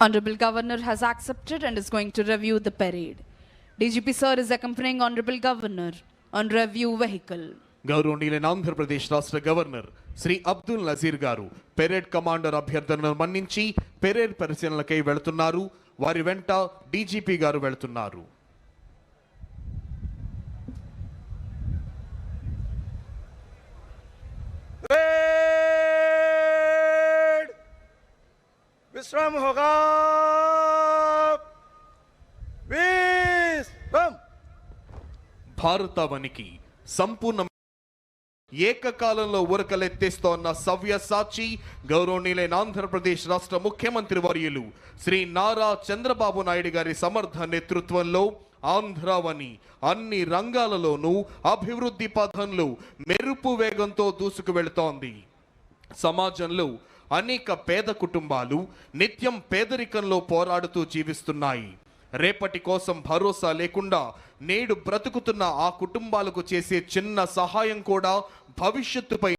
Honorable Governor has accepted and is going to review the parade. DGP sir is accompanying Honorable Governor on review vehicle. గౌరవనీయులైన ఆంధ్రప్రదేశ్ రాష్ట్ర governor Shri Abdul Nazir గారు parade commander అభ్యర్థనను మన్నించి parade పరిశీలనకై వెళుతున్నారు వారి వెంట డీజీపీ గారు వెళుతున్నారు विश्राम होगा विश्राम భారతావనికి సంపూర్ణ ఏకకాలంలో ఉరకలెత్తేస్తోన్న సవ్య సాచి గౌరవనీయులైన ఆంధ్రప్రదేశ్ రాష్ట్ర ముఖ్యమంత్రి వర్యులు శ్రీ నారా చంద్రబాబు నాయుడు గారి సమర్థ నేతృత్వంలో ఆంధ్రావని అన్ని రంగాలలోనూ అభివృద్ధి పథంలో మెరుపు వేగంతో దూసుకు వెళుతోంది సమాజంలో అనేక పేద కుటుంబాలు నిత్యం పేదరికంలో పోరాడుతూ జీవిస్తున్నాయి. రేపటి కోసం భరోసా లేకుండా నేడు బ్రతుకుతున్న ఆ కుటుంబాలకు చేసే చిన్న సహాయం కూడా భవిష్యత్తుపై